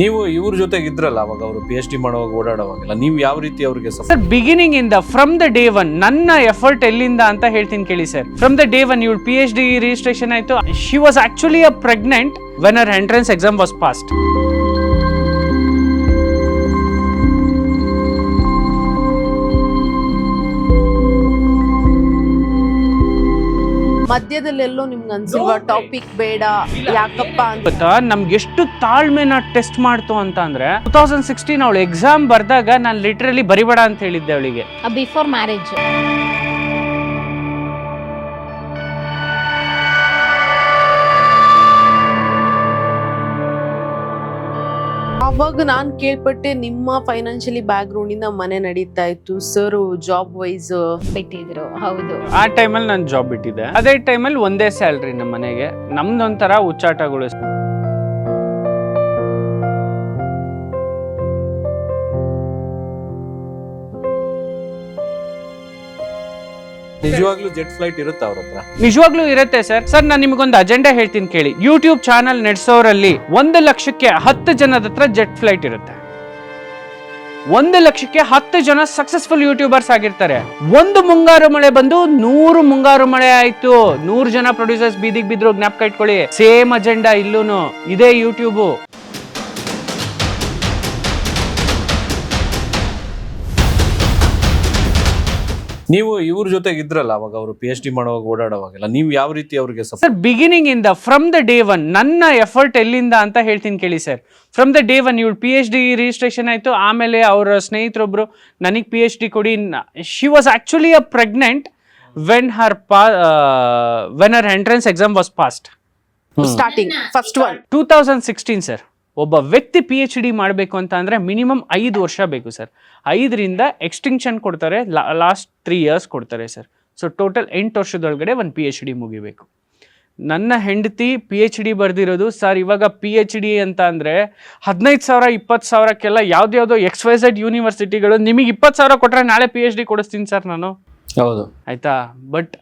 ನೀವು ಇವ್ರ ಜೊತೆಗೆ ಇದ್ರಲ್ಲ ಅವಾಗ ಅವರು ಪಿ ಎಚ್ ಡಿ ಮಾಡುವಾಗ ಓಡಾಡುವಾಗೆಲ್ಲ, ನೀವು ಯಾವ ರೀತಿ ಅವ್ರಿಗೆ ಸರ್ ಬಿಗಿನಿಂಗ್ ಇಂದ ಫ್ರಮ್ ದ ಡೇ ಒನ್ ನನ್ನ ಎಫರ್ಟ್ ಎಲ್ಲಿಂದ ಅಂತ ಹೇಳ್ತೀನಿ ಕೇಳಿ sir from the day one ಇವಳು ಪಿ ಎಚ್ ಡಿ ರಿಜಿಸ್ಟ್ರೇಷನ್ ಆಯ್ತು. She was actually a pregnant when her entrance exam was passed ಮಧ್ಯದಲ್ಲೆಲ್ಲೋ ನಿಮ್ಗೆ ಅನ್ಸಿಲ್ವಾ ಟಾಪಿಕ್ ಬೇಡ ಯಾಕಪ್ಪ ಅಂತ. ಗೊತ್ತಾ? ನಮ್ಗೆ ಎಷ್ಟು ತಾಳ್ಮೆನ ಟೆಸ್ಟ್ ಮಾಡ್ತು ಅಂತ ಅಂದ್ರೆ ಟೂ ತೌಸಂಡ್ ಸಿಕ್ಸ್ಟೀನ್ ಅವಳು ಎಕ್ಸಾಮ್ ಬರ್ದಾಗ ನಾನು ಲಿಟ್ರಲಿ ಬರಿಬೇಡ ಅಂತ ಹೇಳಿದ್ದೆ ಅವಳಿಗೆ. ಬಿಫೋರ್ ಮ್ಯಾರೇಜ್ ಅವಾಗ ನಾನು ಕೇಳ್ಪಟ್ಟೆ ನಿಮ್ಮ ಫೈನಾನ್ಷಿಯಲಿ ಬ್ಯಾಕ್ ಗ್ರೌಂಡ್ ಇಂದ ಮನೆ ನಡೀತಾ ಇತ್ತು. ಸರ್ ಜಾಬ್ ವೈಸ್ ಬಿಟ್ಟಿದ್ರು. ಹೌದು. ಆ ಟೈಮಲ್ಲಿ ನಾನು ಜಾಬ್ ಬಿಟ್ಟಿದ್ದೆ. ಅದೇ ಟೈಮಲ್ಲಿ ಒಂದೇ ಸ್ಯಾಲ್ರಿ ನಮ್ಮ ಮನೆಗೆ. ನಮ್ದೊಂಥರ ಹುಚ್ಚಾಟಗಳು ನಿಜವಾಗ್ಲೂ ಜೆಟ್ ಫ್ಲೈಟ್ ಇರುತ್ತೆ ಅವ್ರ ಹತ್ರ? ನಿಜವಾಗ್ಲೂ ಇರುತ್ತೆ ಸರ್ ಸರ್ ನಾನು ನಿಮಗೊಂದು ಅಜೆಂಡಾ ಹೇಳ್ತೀನಿ ಕೇಳಿ. ಯೂಟ್ಯೂಬ್ ಚಾನಲ್ ನಡೆಸೋರಲ್ಲಿ ಒಂದು ಲಕ್ಷಕ್ಕೆ ಹತ್ತು ಜನದ ಹತ್ರ ಜೆಟ್ ಫ್ಲೈಟ್ ಇರುತ್ತೆ. ಒಂದು ಲಕ್ಷಕ್ಕೆ ಹತ್ತು ಜನ ಸಕ್ಸಸ್ಫುಲ್ ಯೂಟ್ಯೂಬರ್ಸ್ ಆಗಿರ್ತಾರೆ. ಒಂದು ಮುಂಗಾರು ಮಳೆ ಬಂದು ನೂರು ಮುಂಗಾರು ಮಳೆ ಆಯ್ತು. ನೂರು ಜನ ಪ್ರೊಡ್ಯೂಸರ್ಸ್ ಬೀದಿಗೆ ಬಿದ್ರು, ಜ್ಞಾಪಕ ಇಟ್ಕೊಳ್ಳಿ. ಸೇಮ್ ಅಜೆಂಡಾ ಇಲ್ಲೂನು. ಇದೇ ಯೂಟ್ಯೂಬು ನೀವು ಇವ್ರ ಜೊತೆಗೆ ಇದ್ರಲ್ಲ ಅವಾಗ ಅವರು ಪಿ ಎಚ್ ಡಿ ಮಾಡುವಾಗ ಓಡಾಡುವಾಗೆಲ್ಲ ನೀವು ಯಾವ ರೀತಿ ಅವ್ರಿಗೆ ಸರ್ ಬಿಗಿನಿಂಗ್ ಇಂದ ಫ್ರಮ್ ದ ಡೇ ಒನ್ ನನ್ನ ಎಫರ್ಟ್ ಎಲ್ಲಿಂದ ಅಂತ ಹೇಳ್ತೀನಿ ಕೇಳಿ sir from the day one ಇವಳು ಪಿ ಎಚ್ ಡಿ ರಿಜಿಸ್ಟ್ರೇಷನ್ ಆಯಿತು ಆಮೇಲೆ ಅವರ ಸ್ನೇಹಿತರೊಬ್ಬರು ನನಗೆ ಪಿ ಎಚ್ ಡಿ ಕೊಡಿ she was actually a pregnant when her ಪಾ when her entrance exam was passed starting first one two thousand sixteen sir ಒಬ್ಬ ವ್ಯಕ್ತಿ ಪಿ ಎಚ್ ಡಿ ಮಾಡಬೇಕು ಅಂತ ಅಂದರೆ ಮಿನಿಮಮ್ ಐದು ವರ್ಷ ಬೇಕು ಸರ್. ಐದರಿಂದ ಎಕ್ಸ್ಟಿಂಕ್ಷನ್ ಕೊಡ್ತಾರೆ ಲಾಸ್ಟ್ ತ್ರೀ ಇಯರ್ಸ್ ಕೊಡ್ತಾರೆ ಸರ್. ಸೊ ಟೋಟಲ್ ಎಂಟು ವರ್ಷದೊಳಗಡೆ ಒಂದು ಪಿ ಎಚ್ ಡಿ ಮುಗಿಬೇಕು. ನನ್ನ ಹೆಂಡತಿ ಪಿ ಎಚ್ ಡಿ ಬರೆದಿರೋದು ಸರ್ ಇವಾಗ ಪಿ ಎಚ್ ಡಿ ಅಂತ ಅಂದರೆ ಹದಿನೈದು ಸಾವಿರ ಇಪ್ಪತ್ತು ಸಾವಿರಕ್ಕೆಲ್ಲ ಯಾವುದ್ಯಾವುದೋ ಎಕ್ಸ್ ವೈ ಝೆಡ್ ಯೂನಿವರ್ಸಿಟಿಗಳು ನಿಮಗೆ ಇಪ್ಪತ್ತು ಸಾವಿರ ಕೊಟ್ಟರೆ ನಾಳೆ ಪಿ ಎಚ್ ಡಿ ಕೊಡಿಸ್ತೀನಿ ಸರ್ ನಾನು. ಹೌದು. ಆಯಿತಾ? ಬಟ್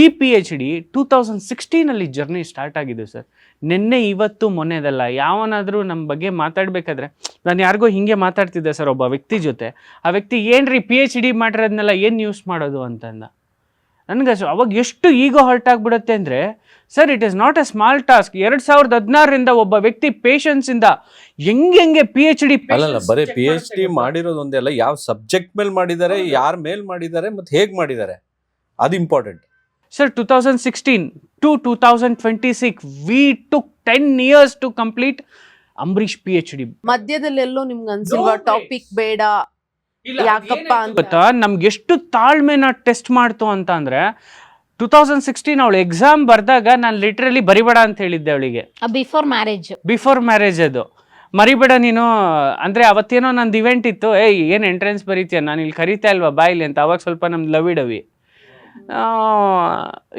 ಈ P H D two thousand ಸಿಕ್ಸ್ಟೀನಲ್ಲಿ journey start ಆಗಿದೆ ಸರ್. ನಿನ್ನೆ ಇವತ್ತು ಮೊನ್ನೆದಲ್ಲ ಯಾವನಾದರೂ ನಮ್ಮ ಬಗ್ಗೆ ಮಾತಾಡಬೇಕಾದ್ರೆ ನಾನು ಯಾರಿಗೋ ಹಿಂಗೆ ಮಾತಾಡ್ತಿದ್ದೆ ಸರ್ ಒಬ್ಬ ವ್ಯಕ್ತಿ ಜೊತೆ. ಆ ವ್ಯಕ್ತಿ ಏನ್ರಿ ಪಿ ಎಚ್ ಡಿ ಮಾಡಿರೋದನ್ನೆಲ್ಲ ಏನು ಯೂಸ್ ಮಾಡೋದು ಅಂತಂದ. ನನಗೆ ಸೊ ಅವಾಗ ಎಷ್ಟು ಈಗೋ ಹರ್ಟ್ ಆಗಿಬಿಡುತ್ತೆ ಅಂದರೆ sir it is not a small task ಎರಡು ಸಾವಿರದ ಹದಿನಾರರಿಂದ ಒಬ್ಬ ವ್ಯಕ್ತಿ ಪೇಷನ್ಸಿಂದ ಹೆಂಗೆ ಹೆಂಗೆ ಪಿ ಎಚ್ ಡಿ ಅಲ್ಲಲ್ಲ ಬರೀ ಪಿ ಎಚ್ ಡಿ ಮಾಡಿರೋದು ಒಂದೇ ಅಲ್ಲ ಯಾವ ಸಬ್ಜೆಕ್ಟ್ ಮೇಲೆ ಮಾಡಿದ್ದಾರೆ ಯಾರ ಮೇಲೆ ಮಾಡಿದ್ದಾರೆ ಮತ್ತು ಹೇಗೆ ಮಾಡಿದ್ದಾರೆ. ಅದು important Sir, 2016 to 2026, we took 10 years to complete Ambrish PhD. ಮಧ್ಯದಲ್ಲೆಲ್ಲೋ ನಿಮ್ಗೆ ಅನ್ಸಿಲ್ವಾ ಟಾಪಿಕ್ ಬೇಡ ಯಾಕಪ್ಪ ಅಂತ? ಗೊತ್ತಾ? ನಮ್ಗೆ ಎಷ್ಟು ತಾಳ್ಮೆನ ಟೆಸ್ಟ್ ಮಾಡ್ತು ಅಂತ ಅಂದ್ರೆ ಟೂ ತೌಸಂಡ್ ಸಿಕ್ಸ್ಟೀನ್ ಅವಳು ಎಕ್ಸಾಮ್ ಬರ್ದಾಗ ನಾನು ಲಿಟ್ರಲಿ ಬರಿಬೇಡ ಅಂತ ಹೇಳಿದ್ದೆ ಅವಳಿಗೆ. ಬಿಫೋರ್ ಮ್ಯಾರೇಜ್ ಬಿಫೋರ್ ಮ್ಯಾರೇಜ್ ಅದು. ಮರಿಬೇಡ ನೀನು ಅಂದ್ರೆ ಅವತ್ತೇನೋ ನಂದು ಇವೆಂಟ್ ಇತ್ತು ಏಯ್ ಏನು ಎಂಟ್ರೆನ್ಸ್ ಬರೀತೀಯ? ನಾನು ಇಲ್ಲಿ ಕರಿತಾ ಇಲ್ವಾ? ಬಾಯಿಲಿ ಅಂತ ಅವಾಗ ಸ್ವಲ್ಪ ನಮ್ದು ಲವಿಡವಿ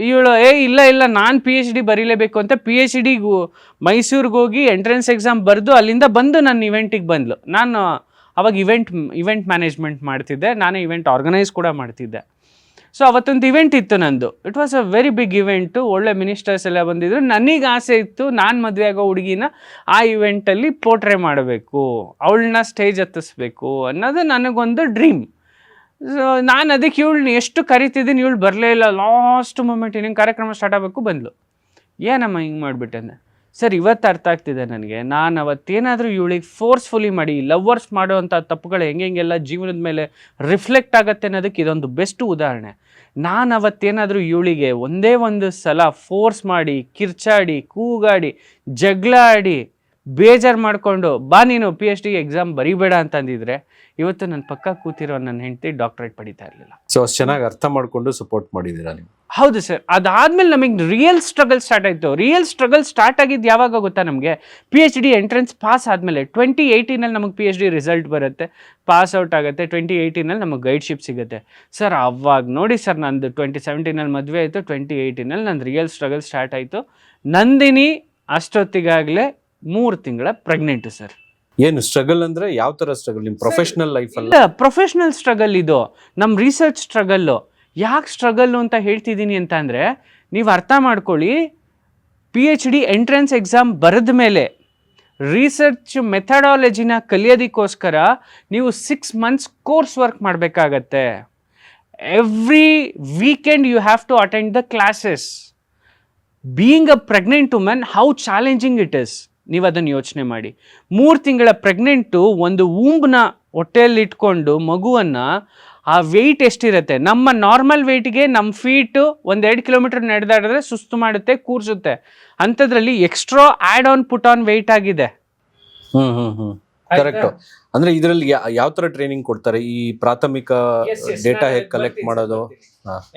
ಇವಳು, ಏ, ಇಲ್ಲ ಇಲ್ಲ, ನಾನು ಪಿ ಎಚ್ ಡಿ ಬರೀಲೇಬೇಕು ಅಂತ ಪಿ ಎಚ್ ಡಿಗೂ ಮೈಸೂರಿಗೆ ಹೋಗಿ ಎಂಟ್ರೆನ್ಸ್ ಎಕ್ಸಾಮ್ ಬರೆದು ಅಲ್ಲಿಂದ ಬಂದು ನನ್ನ ಇವೆಂಟಿಗೆ ಬಂದಳು ನಾನು ಅವಾಗ ಇವೆಂಟ್ ಇವೆಂಟ್ ಮ್ಯಾನೇಜ್ಮೆಂಟ್ ಮಾಡ್ತಿದ್ದೆ. ನಾನೇ ಇವೆಂಟ್ ಆರ್ಗನೈಸ್ ಕೂಡ ಮಾಡ್ತಿದ್ದೆ. ಸೊ ಅವತ್ತೊಂದು ಇವೆಂಟ್ ಇತ್ತು ನಂದು. It was a very big event ಒಳ್ಳೆ ಮಿನಿಸ್ಟರ್ಸ್ ಎಲ್ಲ ಬಂದಿದ್ರು. ನನಗೆ ಆಸೆ ಇತ್ತು, ನಾನು ಮದುವೆ ಆಗೋ ಹುಡುಗಿನ ಆ ಇವೆಂಟಲ್ಲಿ ಪೋಟ್ರೆ ಮಾಡಬೇಕು. ಅವಳನ್ನ ಸ್ಟೇಜ್ ಹತ್ತಿಸ್ಬೇಕು ಅನ್ನೋದು ನನಗೊಂದು ಡ್ರೀಮ್ ನಾನು ಅದಕ್ಕೆ ಇವಳು ಎಷ್ಟು ಕರಿತಿದ್ದೀನಿ ಇವಳು ಬರಲೇ ಇಲ್ಲ. ಲಾಸ್ಟ್ ಮೂಮೆಂಟ್ ಇನ್ನೇನು ಕಾರ್ಯಕ್ರಮ ಸ್ಟಾರ್ಟ್ ಆಗಬೇಕು ಬಂದ್ಲು. ಏನಮ್ಮ ಹಿಂಗೆ ಮಾಡಿಬಿಟ್ಟೆ ಸರ್, ಇವತ್ತು ಅರ್ಥ ಆಗ್ತಿದೆ ನನಗೆ. ನಾನು ಅವತ್ತೇನಾದರೂ ಇವಳಿಗೆ ಫೋರ್ಸ್ಫುಲಿ ಮಾಡಿ ಲವ್ವರ್ಸ್ ಮಾಡುವಂಥ ತಪ್ಪುಗಳು ಹೆಂಗೆ ಹೆಂಗೆಲ್ಲ ಜೀವನದ ಮೇಲೆ ರಿಫ್ಲೆಕ್ಟ್ ಆಗುತ್ತೆ ಅನ್ನೋದಕ್ಕೆ ಇದೊಂದು ಬೆಸ್ಟ್ ಉದಾಹರಣೆ. ನಾನು ಅವತ್ತೇನಾದರೂ ಇವಳಿಗೆ ಒಂದೇ ಒಂದು ಸಲ ಫೋರ್ಸ್ ಮಾಡಿ, ಕಿರ್ಚಾಡಿ, ಕೂಗಾಡಿ ಜಗಳ ಆಡಿ ಬೇಜಾರು ಮಾಡಿಕೊಂಡು ಬಾ ನೀನು ಪಿ ಎಚ್ ಡಿ ಎಕ್ಸಾಮ್ ಬರಿಬೇಡ ಅಂತಂದಿದ್ರೆ ಇವತ್ತು ನನ್ನ ಪಕ್ಕ ಕೂತಿರೋ ನನ್ನ ಹೆಂಡತಿ ಡಾಕ್ಟ್ರೇಟ್ ಪಡಿತಾ ಇರಲಿಲ್ಲ. ಸೊ ಅಷ್ಟು ಚೆನ್ನಾಗಿ ಅರ್ಥ ಮಾಡಿಕೊಂಡು ಸಪೋರ್ಟ್ ಮಾಡಿದ್ದೀರಾ ನೀವು? ಹೌದು ಸರ್. ಅದಾದ್ಮೇಲೆ ನಮಗೆ ರಿಯಲ್ ಸ್ಟ್ರಗಲ್ ಸ್ಟಾರ್ಟ್ ಆಯಿತು. ರಿಯಲ್ ಸ್ಟ್ರಗಲ್ ಸ್ಟಾರ್ಟ್ ಆಗಿದ್ದು ಯಾವಾಗ ಗೊತ್ತಾ ನಮಗೆ? P H D entrance pass ಆದಮೇಲೆ ಟ್ವೆಂಟಿ ಏಯ್ಟೀನಲ್ಲಿ ನಮಗೆ ಪಿ ಎಚ್ ಡಿ ರಿಸಲ್ಟ್ ಬರುತ್ತೆ ಪಾಸ್ ಔಟ್ ಆಗುತ್ತೆ ಟ್ವೆಂಟಿ ಏಯ್ಟೀನಲ್ಲಿ ನಮಗೆ ಗೈಡ್ಶಿಪ್ ಸಿಗುತ್ತೆ. ಸರ್ ಅವಾಗ ನೋಡಿ ಸರ್ ನಂದು ಟ್ವೆಂಟಿ ಸೆವೆಂಟೀನಲ್ಲಿ ಮದುವೆ ಆಯಿತು ಟ್ವೆಂಟಿ ಏಯ್ಟೀನಲ್ಲಿ ನಂದು ರಿಯಲ್ ಸ್ಟ್ರಗಲ್ ಸ್ಟಾರ್ಟ್ ಆಯಿತು. ನಂದಿನಿ ಅಷ್ಟೊತ್ತಿಗಾಗಲೇ ಮೂರು ತಿಂಗಳ ಪ್ರೆಗ್ನೆಂಟ್ ಸರ್ ಏನು ಸ್ಟ್ರಗಲ್ ಅಂದ್ರೆ ಯಾವ ತರ ಸ್ಟ್ರಗಲ್ ನಿಮ್ ಪ್ರೊಫೆಷನಲ್ ಲೈಫ್ ಅಲ್ಲ? ಇಲ್ಲ ಪ್ರೊಫೆಷ್ನಲ್ ಸ್ಟ್ರಗಲ್ ಇದು. ನಮ್ಮ ರಿಸರ್ಚ್ ಸ್ಟ್ರಗಲ್ಲು ಯಾಕೆ ಸ್ಟ್ರಗಲ್ಲು ಅಂತ ಹೇಳ್ತಿದ್ದೀನಿ ಅಂತ ಅಂದರೆ ನೀವು ಅರ್ಥ ಮಾಡ್ಕೊಳ್ಳಿ P H D entrance exam ಬರೆದ ಮೇಲೆ ರಿಸರ್ಚ್ ಮೆಥಡಾಲಜಿನ ಕಲಿಯೋದಕ್ಕೋಸ್ಕರ ನೀವು ಸಿಕ್ಸ್ ಮಂತ್ಸ್ ಕೋರ್ಸ್ ವರ್ಕ್ ಮಾಡಬೇಕಾಗತ್ತೆ. Every weekend you have to attend the classes being a pregnant woman how challenging it is ನೀವು ಅದನ್ನು ಯೋಚನೆ ಮಾಡಿ. ಮೂರು ತಿಂಗಳ ಪ್ರೆಗ್ನೆಂಟು ಒಂದು ಊಂಬ್ನ ಹೊಟ್ಟೆಯಲ್ಲಿ ಇಟ್ಕೊಂಡು ಮಗುವನ್ನು ಆ ವೆಯ್ಟ್ ಎಷ್ಟಿರುತ್ತೆ? ನಮ್ಮ ನಾರ್ಮಲ್ ವೆಯ್ಟ್ಗೆ ನಮ್ಮ ಫೀಟು ಒಂದೆರಡು ಕಿಲೋಮೀಟರ್ ನಡೆದಾಡಿದ್ರೆ ಸುಸ್ತು ಮಾಡುತ್ತೆ ಕೂರಿಸುತ್ತೆ. ಅಂಥದ್ರಲ್ಲಿ extra add on put on weight ಆಗಿದೆ. ಹ್ಮ್ ಹ್ಮ್ ಹ್ಮ್. ಕರೆಕ್ಟ್ ಅಂದ್ರೆ ಇದರಲ್ಲಿ ಯಾವ ತರ ಟ್ರೈನಿಂಗ್ ಕೊಡ್ತಾರೆ? ಈ ಪ್ರಾಥಮಿಕ ಡೇಟಾ ಹೇಗೆ ಕಲೆಕ್ಟ್ ಮಾಡೋದು?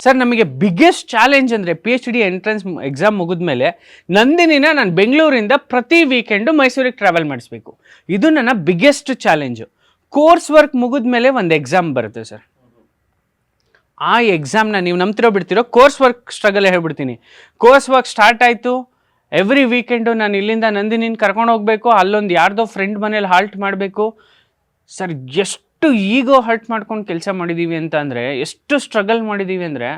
ಸರ್ ನಮಗೆ ಬಿಗ್ಗೆಸ್ಟ್ ಚಾಲೆಂಜ್ ಅಂದ್ರೆ P H D entrance exam ಮುಗಿದ್ಮೇಲೆ ನಂದಿನಿನ ನಾನು ಬೆಂಗಳೂರಿಂದ ಪ್ರತಿ ವೀಕೆಂಡು ಮೈಸೂರಿಗೆ ಟ್ರಾವೆಲ್ ಮಾಡಿಸ್ಬೇಕು. ಇದು ನನ್ನ ಬಿಗ್ಗೆಸ್ಟ್ ಚಾಲೆಂಜು ಕೋರ್ಸ್ ವರ್ಕ್ ಮುಗಿದ್ಮೇಲೆ ಒಂದು ಎಕ್ಸಾಮ್ ಬರುತ್ತೆ ಸರ್. ಆ ಎಕ್ಸಾಮ್ನ ನೀವು ನಂಬ್ತಿರೋ ಬಿಡ್ತಿರೋ ಕೋರ್ಸ್ ವರ್ಕ್ ಸ್ಟ್ರಗಲ್ ಹೇಳ್ಬಿಡ್ತೀನಿ. ಕೋರ್ಸ್ ವರ್ಕ್ ಸ್ಟಾರ್ಟ್ ಆಯಿತು. ಎವ್ರಿ ವೀಕೆಂಡು ನಾನು ಇಲ್ಲಿಂದ ನಂದಿನಿನ ಕರ್ಕೊಂಡು ಹೋಗಬೇಕು. ಅಲ್ಲೊಂದು ಯಾರ್ದೋ ಫ್ರೆಂಡ್ ಮನೇಲಿ ಹಾಲ್ಟ್ ಮಾಡಬೇಕು. ಸರ್ ಎಷ್ಟು ಈಗೋ ಹರ್ಟ್ ಮಾಡ್ಕೊಂಡು ಕೆಲಸ ಮಾಡಿದ್ದೀವಿ ಅಂತ ಅಂದರೆ ಎಷ್ಟು ಸ್ಟ್ರಗಲ್ ಮಾಡಿದ್ದೀವಿ ಅಂದರೆ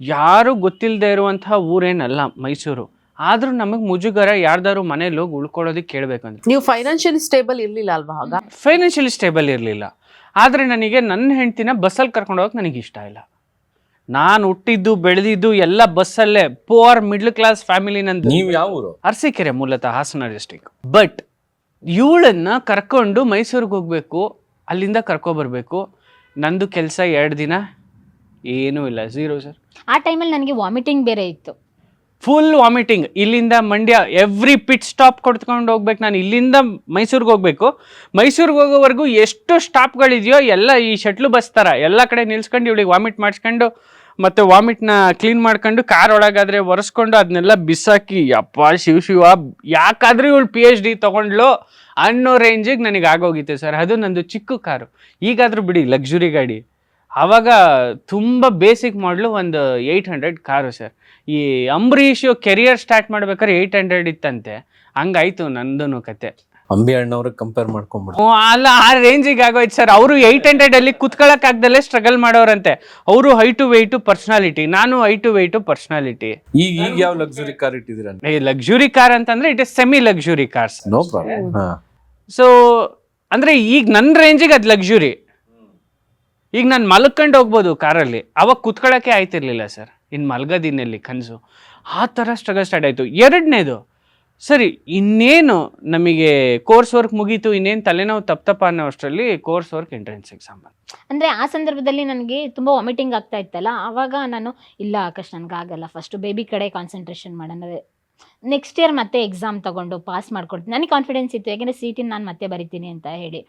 ಯಾರು ಗೊತ್ತಿಲ್ಲದೆ ಇರುವಂತಹ ಊರೇನಲ್ಲ ಮೈಸೂರು. ಆದರೂ ನಮಗೆ ಮುಜುಗರ ಯಾರ್ದಾರು ಮನೇಲಿ ಹೋಗಿ ಉಳ್ಕೊಳ್ಳೋದಕ್ಕೆ ಕೇಳಬೇಕಂದ್ರೆ. ನೀವು ಫೈನಾನ್ಷಿಯಲಿ ಸ್ಟೇಬಲ್ ಇರಲಿಲ್ಲ ಅಲ್ವಾ ಆಗ? ಫೈನಾನ್ಷಿಯಲಿ ಸ್ಟೇಬಲ್ ಇರಲಿಲ್ಲ. ಆದರೆ ನನಗೆ ನನ್ನ ಹೆಂಡ್ತಿನ ಬಸ್ಸಲ್ಲಿ ಕರ್ಕೊಂಡು ಹೋಗಕ್ಕೆ ನನಗೆ ಇಷ್ಟ ಇಲ್ಲ. ನಾನು ಹುಟ್ಟಿದ್ದು ಬೆಳೆದಿದ್ದು ಎಲ್ಲ ಬಸ್ಸಲ್ಲೇ ಪುವರ್ ಮಿಡ್ಲ್ ಕ್ಲಾಸ್ ಫ್ಯಾಮಿಲಿ ನಂದು. ನೀವು ಯಾವ ಊರು? ಅರಸೀಕೆರೆ ಮೂಲತಃ ಹಾಸನ ಡಿಸ್ಟಿಕ್ ಬಟ್ ಇವಳನ್ನ ಕರ್ಕೊಂಡು ಮೈಸೂರಿಗೆ ಹೋಗಬೇಕು ಅಲ್ಲಿಂದ ಕರ್ಕೊಬರ್ಬೇಕು ನಂದು ಕೆಲಸ ಎರಡು ದಿನ ಏನೂ ಇಲ್ಲ ಝೀರೋ ಸರ್ ಆ ಟೈಮಲ್ಲಿ ನನಗೆ ವಾಮಿಟಿಂಗ್ ಬೇರೆ ಇತ್ತು. ಫುಲ್ ವಾಮಿಟಿಂಗ್ ಇಲ್ಲಿಂದ ಮಂಡ್ಯ ಎವ್ರಿ ಪಿಟ್ ಸ್ಟಾಪ್ ಕೊಡ್ಕೊಂಡು ಹೋಗ್ಬೇಕು. ನಾನು ಇಲ್ಲಿಂದ ಮೈಸೂರಿಗೆ ಹೋಗಬೇಕು. ಮೈಸೂರಿಗೆ ಹೋಗೋವರೆಗೂ ಎಷ್ಟು ಸ್ಟಾಪ್ಗಳಿದೆಯೋ ಎಲ್ಲ ಈ ಶಟ್ಲು ಬಸ್ ಥರ ಎಲ್ಲ ಕಡೆ ನಿಲ್ಸ್ಕೊಂಡು ಇವಳಿಗೆ ವಾಮಿಟ್ ಮಾಡಿಸ್ಕೊಂಡು ಮತ್ತು ವಾಮಿಟ್ನ ಕ್ಲೀನ್ ಮಾಡ್ಕೊಂಡು ಕಾರ್ ಒಳಗಾದ್ರೆ ಒರೆಸ್ಕೊಂಡು ಅದನ್ನೆಲ್ಲ ಬಿಸಾಕಿ ಅಪ್ಪ ಶಿವ ಶಿವ, ಯಾಕಾದ್ರೂ ಇವಳು ಪಿ ಎಚ್ ಡಿ ತೊಗೊಂಡ್ಲು ಅನ್ನೋ ರೇಂಜಿಗೆ ನನಗೆ ಆಗೋಗಿತ್ತು ಸರ್. ಅದು ನಂದು ಚಿಕ್ಕ ಕಾರು. ಈಗಾದರೂ ಬಿಡಿ ಲಕ್ಸುರಿ ಗಾಡಿ. ಆವಾಗ ತುಂಬ ಬೇಸಿಕ್ ಮಾಡಲು ಒಂದು ಏಯ್ಟ್ ಹಂಡ್ರೆಡ್ ಕಾರು ಸರ್. ಈ ಅಂಬರೀಷ್ ಕೆರಿಯರ್ ಸ್ಟಾರ್ಟ್ ಮಾಡ್ಬೇಕಾದ್ರೆ ಏಯ್ಟ್ ಹಂಡ್ರೆಡ್ ಇತ್ತಂತೆ. ಹಂಗಾಯ್ತು ನಂದೂ ಕತೆ. ಅಂಬಿ ಅಣ್ಣವ್ರಿಗೆ ಕಂಪೇರ್ ಮಾಡ್ಕೊಂಡ್ಬಿಡು ಅಲ್ಲ ಆ ರೇಂಜಿಗೆ ಆಗೋಯ್ತು ಸರ್ ಅವರು ಏಯ್ಟ್ ಹಂಡ್ರೆಡ್ ಅಲ್ಲಿ ಕುತ್ಕೊಳಕ್ ಆಗ್ದಲ್ಲೇ ಸ್ಟ್ರಗಲ್ ಮಾಡೋರಂತೆ. ಅವರು ಹೈ ಟು ವೆಯ್ಟು ಪರ್ಸ್ನಾಲಿಟಿ ನಾನು ಹೈ ಟು ವೆಯ್ಟು ಪರ್ಸ್ನಾಲಿಟಿ ಈಗ ಈಗ ಯಾವ ಲಕ್ಸುರಿ ಕಾರ್ ಇಟ್ಟಿದ್ದೀರ? ಲಕ್ಸುರಿ ಕಾರ್ ಅಂತಂದ್ರೆ it is semi luxury cars no problem ಹಾ. ಸೊ ಅಂದ್ರೆ ಈಗ ನನ್ನ ರೇಂಜಿಗೆ ಅದು ಲಕ್ಸುರಿ ಈಗ ನಾನು ಮಲ್ಕೊಂಡು ಹೋಗ್ಬೋದು ಕಾರಲ್ಲಿ ಅವಾಗ ಕುತ್ಕೊಳಕ್ಕೆ ಆಯ್ತಿರ್ಲಿಲ್ಲ ಸರ್ ಇನ್ ಮಲ್ಗದಿನಲ್ಲಿ ಕನಸು. ಆ ಥರ ಸ್ಟ್ರಗಲ್ ಸ್ಟಾರ್ಟ್ ಆಯಿತು. ಎರಡನೇದು ಸರಿ, ಇನ್ನೇನು ನಮಗೆ ಕೋರ್ಸ್ ವರ್ಕ್ ಮುಗೀತು, ಇನ್ನೇನು ತಲೆನೋವು ತಪ್ಪ ಅನ್ನೋ ಅಷ್ಟರಲ್ಲಿ ಕೋರ್ಸ್ ವರ್ಕ್ ಎಂಟ್ರೆನ್ಸ್ ಎಕ್ಸಾಮ್ ಅಂದರೆ ಆ ಸಂದರ್ಭದಲ್ಲಿ ನನಗೆ ತುಂಬ ವಾಮಿಟಿಂಗ್ ಆಗ್ತಾ ಇತ್ತಲ್ಲ, ಆವಾಗ ನಾನು, ಇಲ್ಲ ಆಕಾಶ್ ನನಗೆ ಆಗಲ್ಲ ಫಸ್ಟು ಬೇಬಿ ಕಡೆ ಕಾನ್ಸಂಟ್ರೇಷನ್ ಮಾಡೋಣ ನೆಕ್ಸ್ಟ್ ಇಯರ್ ಮತ್ತೆ ಎಕ್ಸಾಮ್ ತಗೊಂಡು ಪಾಸ್ ಮಾಡ್ಕೊಡ್ತೀನಿ. ನನಗೆ ಕಾನ್ಫಿಡೆನ್ಸ್ ಇತ್ತು, ಯಾಕೆಂದರೆ ಸೀಟಿನ ನಾನು ಮತ್ತೆ ಬರಿತೀನಿ ಅಂತ ಹೇಳಿ.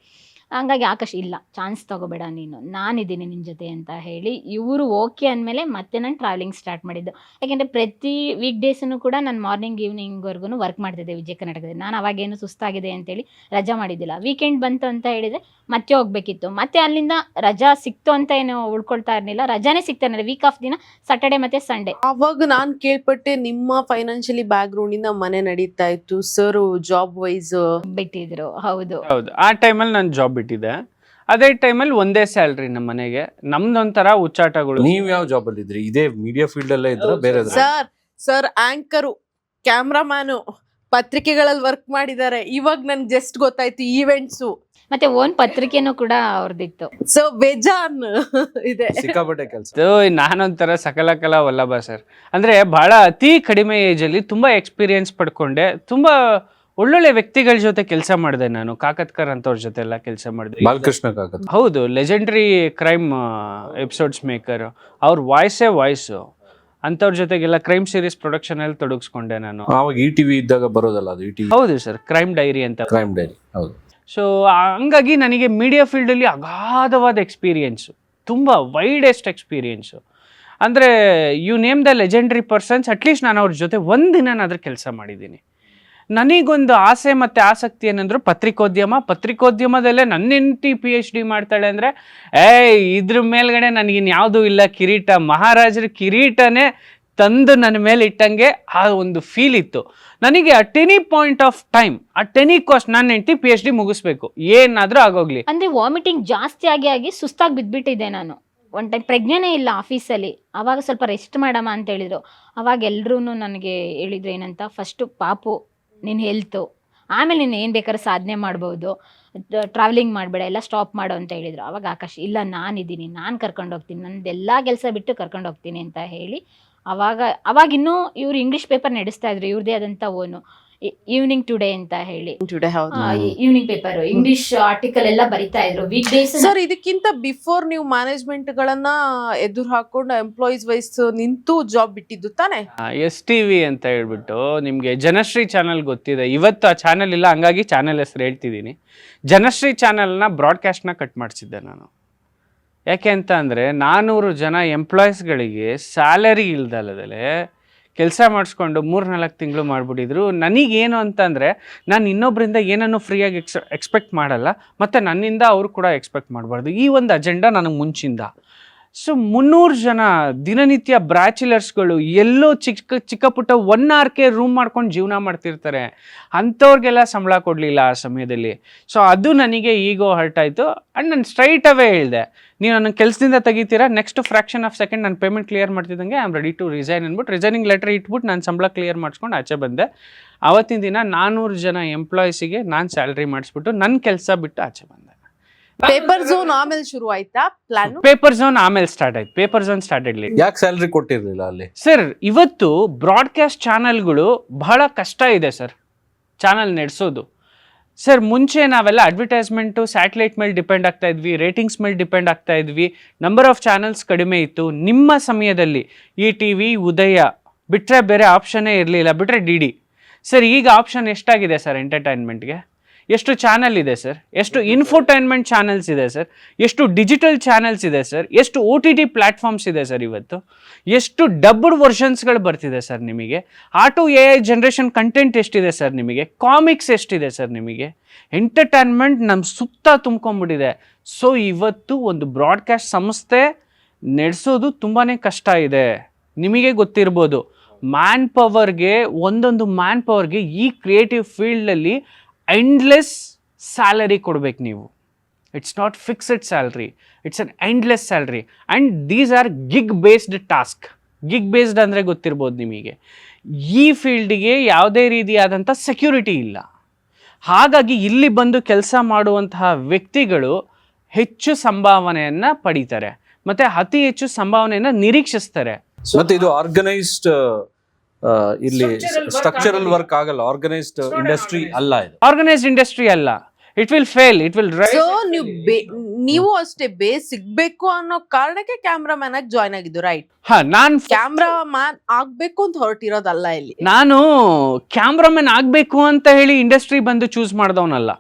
ಹಂಗಾಗಿ ಆಕಾಶ್ ಇಲ್ಲ ಚಾನ್ಸ್ ತಗೋಬೇಡ ನೀನು. ನಾನಿದ್ದೀನಿ ನಿನ್ನ ಜೊತೆ ಅಂತ ಹೇಳಿ ಇವರು ಓಕೆ ಅಂದಮೇಲೆ ಮತ್ತೆ ನಾನು ಟ್ರಾವೆಲಿಂಗ್ ಸ್ಟಾರ್ಟ್ ಮಾಡಿದ್ದು. ಯಾಕೆಂದರೆ ಪ್ರತಿ ವೀಕ್ ಡೇಸನ್ನು ಕೂಡ ನಾನು ಮಾರ್ನಿಂಗ್ ಈವ್ನಿಂಗ್ವರೆಗೂ ವರ್ಕ್ ಮಾಡ್ತಿದ್ದೆ ವಿಜಯ ಕರ್ನಾಟಕದಲ್ಲಿ. ನಾನು ಅವಾಗೇನು ಸುಸ್ತಾಗಿದೆ ಅಂತೇಳಿ ರಜಾ ಮಾಡಿದ್ದಿಲ್ಲ. ವೀಕೆಂಡ್ ಬಂತು ಅಂತ ಹೇಳಿದರೆ ಮತ್ತೆ ಹೋಗ್ಬೇಕಿತ್ತು. ಮತ್ತೆ ಅಲ್ಲಿಂದ ರಜಾ ಸಿಕ್ತು ಅಂತ ಏನು ಉಳ್ಕೊಳ್ತಾ ಇರಲಿಲ್ಲ. ರಜಾನೇ ಸಿಗ್ತಾ ಇರಲಿಲ್ಲ. ವೀಕ್ ಆಫ್ ದಿನ ಸಾಟರ್ಡೆ ಮತ್ತೆ ಸಂಡೇ ಅವಾಗ ನಾನು ಕೇಳ್ಪಟ್ಟೆ ನಿಮ್ಮ ಫೈನಾನ್ಷಿಯಲಿ ಬ್ಯಾಕ್ ಗ್ರೌಂಡ್ ಇಂದ ಮನೆ ನಡೀತಾ ಇತ್ತು. ಸರ್ ಜಾಬ್ ವೈಸ್ ಬಿಟ್ಟಿದ್ರು. ಹೌದು. ಹೌದು. ಆ ಟೈಮಲ್ಲಿ ನಾನು ಜಾಬ್ ಬಿಟ್ಟಿದ್ದೆ ಅದೇ ಟೈಮಲ್ಲಿ ಒಂದೇ ಸ್ಯಾಲ್ರಿ ನಮ್ಮ ಮನೆಗೆ. ನಮ್ದೊಂಥರ ಉಚ್ಚಾಟಗಳು ನೀವ್ ಯಾವ ಜಾಬ್ ಅಲ್ಲಿ ಇದ್ರಿ? ಇದೇ ಮೀಡಿಯಾ ಫೀಲ್ಡ್ ಅಲ್ಲೇ ಇದ್ರ ಬೇರೆ ಸರ್ ಸರ್ ಆಂಕರು ಕ್ಯಾಮ್ರಾಮ್ಯಾನು ಪತ್ರಿಕೆಗಳಲ್ಲಿ ವರ್ಕ್ ಮಾಡಿದ್ದಾರೆ. ಇವಾಗ ನನ್ಗೆ ಜಸ್ಟ್ ಗೊತ್ತಾಯ್ತು ಈವೆಂಟ್ಸು ಮತ್ತೆ ಓನ್ ಪತ್ರಿಕೆನೂ ಕೂಡ ಅವ್ರದ್ದಿತ್ತು ಸೊ ಬೇಜಾನ್ ಇದೆ. ಸಿಕ್ಕಾಪಟ್ಟೆ ಕೆಲಸ. ಇದು ನಾನೊಂಥರ ಸಕಲ ಕಲಾ ವಲ್ಲಭ ಸರ್. ಅಂದ್ರೆ ಬಹಳ ಅತಿ ಕಡಿಮೆ ಏಜ್ ಅಲ್ಲಿ ತುಂಬಾ ಎಕ್ಸ್ಪೀರಿಯನ್ಸ್ ಪಡ್ಕೊಂಡೆ. ತುಂಬ ಒಳ್ಳೊಳ್ಳೆ ವ್ಯಕ್ತಿಗಳ ಜೊತೆ ಕೆಲಸ ಮಾಡಿದೆ ನಾನು. ಕಾಕತ್ಕರ್ ಅಂತವ್ರ ಜೊತೆ ಎಲ್ಲ ಕೆಲಸ ಮಾಡಿದೆ. ಬಾಲಕೃಷ್ಣ ಕಾಕತ್ ಹೌದು ಲೆಜೆಂಡ್ರಿ ಕ್ರೈಮ್ ಎಪಿಸೋಡ್ಸ್ ಮೇಕರ್ ಅವ್ರ ವಾಯ್ಸೇ ವಾಯ್ಸು ಅಂಥವ್ರ ಜೊತೆಗೆಲ್ಲ ಕ್ರೈಮ್ ಸೀರೀಸ್ ಪ್ರೊಡಕ್ಷನ್ ಅಲ್ಲಿ ತೊಡಗಿಸ್ಕೊಂಡೆ ನಾನು. ಅವಾಗ ಈ ಟಿವಿ ಇದ್ದಾಗ ಬರೋದಲ್ಲ ಅದು ಇ ಟಿವಿ ಹೌದು ಸರ್ ಕ್ರೈಮ್ ಡೈರಿ ಅಂತ. ಕ್ರೈಮ್ ಡೈರಿ ಹೌದು. ಸೊ ಹಂಗಾಗಿ ನನಗೆ ಮೀಡಿಯಾ ಫೀಲ್ಡಲ್ಲಿ ಅಗಾಧವಾದ ಎಕ್ಸ್ಪೀರಿಯೆನ್ಸು ತುಂಬ ವೈಡೆಸ್ಟ್ ಎಕ್ಸ್ಪೀರಿಯೆನ್ಸು ಅಂದರೆ you name the legendary persons at least ನಾನು ಅವ್ರ ಜೊತೆ ಒಂದಿನಾದ್ರೂ ಕೆಲಸ ಮಾಡಿದ್ದೀನಿ. ನನಗೊಂದು ಆಸೆ ಮತ್ತು ಆಸಕ್ತಿ ಏನಂದ್ರು ಪತ್ರಿಕೋದ್ಯಮ. ಪತ್ರಿಕೋದ್ಯಮದಲ್ಲೇ ನನ್ನ ಹೆಂಡತಿ ಪಿ ಎಚ್ ಡಿ ಮಾಡ್ತಾಳೆ ಅಂದರೆ, ಏಯ್, ಇದ್ರ ಮೇಲ್ಗಡೆ ನನಗಿನ್ ಯಾವುದೂ ಇಲ್ಲ ಕಿರೀಟ. ಮಹಾರಾಜರ ಕಿರೀಟನೇ ತಂದು ನನ್ನ ಮೇಲೆ ಇಟ್ಟಂಗೆ ಆ ಒಂದು ಫೀಲ್ ಇತ್ತು. ನನಗೆ at any point of time at any cost ನನ್ನ ಹೆಂಡತಿ ಪಿ ಎಚ್ ಡಿ ಮುಗಿಸ್ಬೇಕು. ಏನಾದರೂ ಆಗೋಗ್ಲಿ. ಅಂದರೆ ವಾಮಿಟಿಂಗ್ ಜಾಸ್ತಿ ಆಗಿ ಆಗಿ ಸುಸ್ತಾಗಿ ಬಿದ್ದುಬಿಟ್ಟಿದ್ದೆ ನಾನು. ಒನ್ ಟೈಮ್ ಪ್ರಜ್ಞೆನೇ ಇಲ್ಲ ಆಫೀಸಲ್ಲಿ ಆವಾಗ ಸ್ವಲ್ಪ ರೆಸ್ಟ್ ಮಾಡಮ್ಮ ಅಂತ ಹೇಳಿದರು. ಅವಾಗ ಎಲ್ರೂ ನನಗೆ ಹೇಳಿದ್ರು ಏನಂತ ಫಸ್ಟು ಪಾಪು. ನಿನ್ನ ಹೆಲ್ತು ಆಮೇಲೆ ನೀನು ಏನು ಬೇಕಾದ್ರೂ ಸಾಧನೆ ಮಾಡ್ಬೋದು. ಟ್ರಾವೆಲಿಂಗ್ ಮಾಡಬೇಡ, ಎಲ್ಲ ಸ್ಟಾಪ್ ಮಾಡು ಅಂತ ಹೇಳಿದ್ರು. ಅವಾಗ ಆಕಾಶ್, ಇಲ್ಲ ನಾನಿದ್ದೀನಿ, ನಾನು ಕರ್ಕೊಂಡು ಹೋಗ್ತೀನಿ ನಂದು ಎಲ್ಲ ಕೆಲಸ ಬಿಟ್ಟು ಕರ್ಕೊಂಡು ಹೋಗ್ತೀನಿ ಅಂತ ಹೇಳಿ ಅವಾಗ, ಅವಾಗಿನ್ನೂ ಇವ್ರು ಇಂಗ್ಲೀಷ್ ಪೇಪರ್ ನಡೆಸ್ತಾ ಇದ್ರು, ಇವ್ರದೇ ಆದಂಥ ಓನು. ಈವ್ನಿಂಗ್ ಟುಡೇ ಅಂತ ಹೇಳಿ. ಟುಡೇ ಹೌದು. ಈವ್ನಿಂಗ್ ಪೇಪರ್ ಇಂಗ್ಲಿಷ್ ಆರ್ಟಿಕಲ್ ಎಲ್ಲ ಬರಿತಾ ಇದ್ರು. ವೀಕ್ ಡೇಸ್ ಸರ್ ಇದಕ್ಕಿಂತ ಬಿಫೋರ್ ನೀವು ಮ್ಯಾನೇಜ್ಮೆಂಟ್ ಗಳನ್ನ ಎದುರು ಹಾಕೊಂಡು ಎಂಪ್ಲಾಯೀಸ್ ವೈಸ್ ನಿಂತು ಜಾಬ್ ಬಿಟ್ಟಿದ್ದು ತಾನೆ? ಎಸ್ ಟಿ ವಿ ಅಂತ ಹೇಳ್ಬಿಟ್ಟು ನಿಮಗೆ ಜನಶ್ರೀ ಚಾನಲ್ ಗೊತ್ತಿದೆ. ಇವತ್ತು ಆ ಚಾನೆಲ್ ಇಲ್ಲ ಹಂಗಾಗಿ ಚಾನಲ್ ಹೆಸರು ಹೇಳ್ತಿದ್ದೀನಿ. ಜನಶ್ರೀ ಚಾನಲ್ನ ಬ್ರಾಡ್ಕಾಸ್ಟ್ನ ಕಟ್ ಮಾಡಿಸಿದ್ದೆ ನಾನು. ಯಾಕೆ ಅಂತ ಅಂದರೆ ನಾನ್ನೂರು ಜನ ಎಂಪ್ಲಾಯೀಸ್ಗಳಿಗೆ ಸ್ಯಾಲರಿ ಇಲ್ದಲ್ಲದಲೆ ಕೆಲಸ ಮಾಡಿಸ್ಕೊಂಡು ಮೂರು ನಾಲ್ಕು ತಿಂಗಳು ಮಾಡಿಬಿಟ್ಟಿದ್ರು. ನನಗೇನು ಅಂತಂದರೆ, ನಾನು ಇನ್ನೊಬ್ಬರಿಂದ ಏನನ್ನು ಫ್ರೀಯಾಗಿ ಎಕ್ಸ್ ಎಕ್ಸ್ಪೆಕ್ಟ್ ಮಾಡಲ್ಲ, ಮತ್ತು ನನ್ನಿಂದ ಅವರು ಕೂಡ ಎಕ್ಸ್ಪೆಕ್ಟ್ ಮಾಡಬಾರ್ದು. ಈ ಒಂದು ಅಜೆಂಡಾ ನನಗೆ ಮುಂಚಿಂದ. ಸೊ ಮುನ್ನೂರು ಜನ ದಿನನಿತ್ಯ ಬ್ಯಾಚುಲರ್ಸ್ಗಳು ಎಲ್ಲೋ ಚಿಕ್ಕ ಚಿಕ್ಕ ಪುಟ್ಟ ಒನ್ ಕೆ ರೂಮ್ ಮಾಡ್ಕೊಂಡು ಜೀವನ ಮಾಡ್ತಿರ್ತಾರೆ. ಅಂಥವ್ರಿಗೆಲ್ಲ ಸಂಬಳ ಕೊಡಲಿಲ್ಲ ಆ ಸಮಯದಲ್ಲಿ. ಸೊ ಅದು ನನಗೆ ಈಗೋ ಹರ್ಟ್ ಆಯಿತು. ಆ್ಯಂಡ್ ನಾನು ಸ್ಟ್ರೈಟ್ ಅವೇ ಹೇಳಿದೆ, ನೀವು ನನ್ನ ಕೆಲಸದಿಂದ ತೆಗಿತೀರಾ? ನೆಕ್ಸ್ಟ್ ಫ್ರಾಕ್ಷನ್ ಆಫ್ ಸೆಕೆಂಡ್ ನಾನು payment clear ಮಾಡ್ತಿದ್ದಂಗೆ I am ready to resign ಅಂದ್ಬಿಟ್ಟು ರಿಸೈನಿಂಗ್ ಲೆಟರ್ ಇಟ್ಬಿಟ್ಟು ನಾನು ಸಂಬಳ ಕ್ಲಿಯರ್ ಮಾಡಿಸ್ಕೊಂಡು ಆಚೆ ಬಂದೆ. ಆವತ್ತಿನ ದಿನ ನಾನ್ನೂರು ಜನ ಎಂಪ್ಲಾಯೀಸಿಗೆ ನಾನು ಸ್ಯಾಲ್ರಿ ಮಾಡಿಸ್ಬಿಟ್ಟು ನನ್ನ ಕೆಲಸ ಬಿಟ್ಟು ಆಚೆ ಬಂದೆ. ಪೇಪರ್ ಝೋನ್ ಆಮೇಲೆ ಶುರು ಆಯ್ತಾ? ಪ್ಲಾನ್ ಪೇಪರ್ ಝೋನ್ ಆಮೇಲೆ ಸ್ಟಾರ್ಟ್ ಆಯ್ತು. ಪೇಪರ್ ಝೋನ್ ಸ್ಟಾರ್ಟ್ ಆಗಲಿ ಯಾಕೆ ಸ್ಯಾಲ್ರಿ ಕೊಟ್ಟಿರ್ಲಿಲ್ಲ ಅಲ್ಲಿ? ಸರ್ ಇವತ್ತು ಬ್ರಾಡ್ಕಾಸ್ಟ್ ಚಾನಲ್ಗಳು ಬಹಳ ಕಷ್ಟ ಇದೆ ಸರ್ ಚಾನಲ್ ನಡೆಸೋದು. ಸರ್ ಮುಂಚೆ ನಾವೆಲ್ಲ ಅಡ್ವರ್ಟೈಸ್ಮೆಂಟು ಸ್ಯಾಟಲೈಟ್ ಮೇಲೆ ಡಿಪೆಂಡ್ ಆಗ್ತಾ ಇದ್ವಿ ರೇಟಿಂಗ್ಸ್ ಮೇಲೆ ಡಿಪೆಂಡ್ ಆಗ್ತಾ ಇದ್ವಿ. ನಂಬರ್ ಆಫ್ ಚಾನಲ್ಸ್ ಕಡಿಮೆ ಇತ್ತು. ನಿಮ್ಮ ಸಮಯದಲ್ಲಿ ಈ ಟಿ ವಿ ಉದಯ ಬಿಟ್ಟರೆ ಬೇರೆ ಆಪ್ಷನ್ನೇ ಇರಲಿಲ್ಲ. ಬಿಟ್ಟರೆ ಡಿ ಡಿ ಸರ್ ಈಗ ಆಪ್ಷನ್ ಎಷ್ಟಾಗಿದೆ ಸರ್ ಎಂಟರ್ಟೈನ್ಮೆಂಟ್ಗೆ ಎಷ್ಟು ಚಾನಲ್ ಇದೆ ಸರ್ ಎಷ್ಟು ಇನ್ಫೋಟೈನ್ಮೆಂಟ್ ಚಾನಲ್ಸ್ ಇದೆ ಸರ್ ಎಷ್ಟು ಡಿಜಿಟಲ್ ಚಾನಲ್ಸ್ ಇದೆ ಸರ್ ಎಷ್ಟು ಒ ಟಿ ಟಿ ಪ್ಲ್ಯಾಟ್ಫಾರ್ಮ್ಸ್ ಇದೆ ಸರ್ ಇವತ್ತು? ಎಷ್ಟು ಡಬ್ಬಡ್ ವರ್ಷನ್ಸ್ಗಳು ಬರ್ತಿದೆ ಸರ್ ನಿಮಗೆ? Auto A I generation content ಎಷ್ಟಿದೆ ಸರ್ ನಿಮಗೆ? ಕಾಮಿಕ್ಸ್ ಎಷ್ಟಿದೆ ಸರ್ ನಿಮಗೆ? ಎಂಟರ್ಟೈನ್ಮೆಂಟ್ ನಮ್ಮ ಸುತ್ತ ತುಂಬ್ಕೊಂಡ್ಬಿಟ್ಟಿದೆ. ಸೊ ಇವತ್ತು ಒಂದು ಬ್ರಾಡ್ಕಾಸ್ಟ್ ಸಂಸ್ಥೆ ನಡೆಸೋದು ತುಂಬಾ ಕಷ್ಟ ಇದೆ. ನಿಮಗೆ ಗೊತ್ತಿರ್ಬೋದು ಮ್ಯಾನ್ ಪವರ್ಗೆ ಒಂದೊಂದು ಮ್ಯಾನ್ ಪವರ್ಗೆ ಈ ಕ್ರಿಯೇಟಿವ್ ಫೀಲ್ಡಲ್ಲಿ ಎಂಡ್ಲೆಸ್ ಸ್ಯಾಲರಿ ಕೊಡ್ಬೇಕು ನೀವು. It's not fixed salary it's an endless salary and these are gig based task gig based ಅಂದರೆ ಗೊತ್ತಿರ್ಬೋದು ನಿಮಗೆ. ಈ ಫೀಲ್ಡಿಗೆ ಯಾವುದೇ ರೀತಿಯಾದಂಥ ಸೆಕ್ಯೂರಿಟಿ ಇಲ್ಲ. ಹಾಗಾಗಿ ಇಲ್ಲಿ ಬಂದು ಕೆಲಸ ಮಾಡುವಂತಹ ವ್ಯಕ್ತಿಗಳು ಹೆಚ್ಚು ಸಂಭಾವನೆಯನ್ನು ಪಡೀತಾರೆ. ಮತ್ತು ಅತಿ ಹೆಚ್ಚು ಸಂಭಾವನೆಯನ್ನು ನಿರೀಕ್ಷಿಸ್ತಾರೆ. ಮತ್ತೆ ಇದು ಆರ್ಗನೈಸ್ಡ್ ಇಲ್ಲಿ ಸ್ಟ್ರಕ್ಚರಲ್ ವರ್ಕ್ ಆಗಲ್ಲ. ಆರ್ಗನೈಸ್ಡ್ ಇಂಡಸ್ಟ್ರಿ ಅಲ್ಲ ಇದು. ಆರ್ಗನೈಸ್ಡ್ ಇಂಡಸ್ಟ್ರಿ ಅಲ್ಲ. It will fail it will so ನೀವು ಬೇ- ನೀವು ಅಷ್ಟೇ ಬೇಸ್ ಸಿಗ್ಬೇಕು ಅನ್ನೋ ಕಾರಣಕ್ಕೆ ಕ್ಯಾಮ್ರಾ ಮ್ಯಾನ್ ಆಗಿ ಜಾಯ್ನ್ ಆಗಿದ್ದು ರೈಟ್ ಹಾ ನಾನ್ ಕ್ಯಾಮ್ರಾ ಮ್ಯಾನ್ ಆಗ್ಬೇಕು ಅಂತ ಹೊರಟಿರೋದಲ್ಲ ಇಲ್ಲಿ. ನಾನು ಕ್ಯಾಮ್ರಾಮನ್ ಆಗ್ಬೇಕು ಅಂತ ಹೇಳಿ ಇಂಡಸ್ಟ್ರಿ ಬಂದು ಚೂಸ್ ಮಾಡ್ದವನಲ್ಲ.